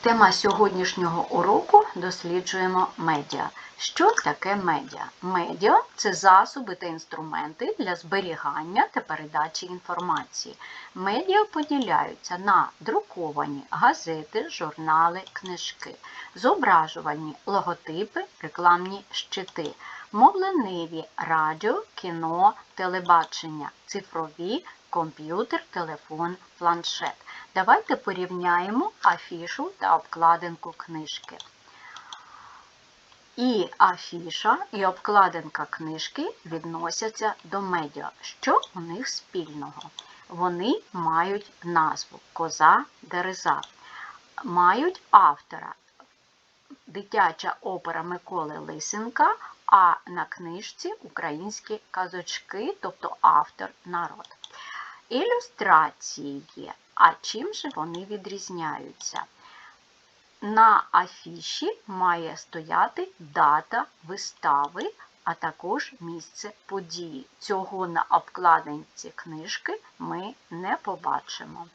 Тема сьогоднішнього уроку досліджуємо медіа. Що таке медіа? Медіа це засоби та інструменти для зберігання та передачі інформації. Медіа поділяються на друковані газети, журнали, книжки, зображувальні логотипи, рекламні щити, мовлениві радіо, кіно, телебачення, цифрові, комп'ютер, телефон, планшет. Давайте порівняємо афішу та обкладинку книжки. І афіша, і обкладинка книжки відносяться до медіа. Що у них спільного? Вони мають назву Коза Дереза, мають автора дитяча опера Миколи Лисенка, а на книжці українські казочки, тобто автор народ. Ілюстрації. А чим же вони відрізняються? На афіші має стояти дата вистави, а також місце події. Цього на обкладинці книжки ми не побачимо.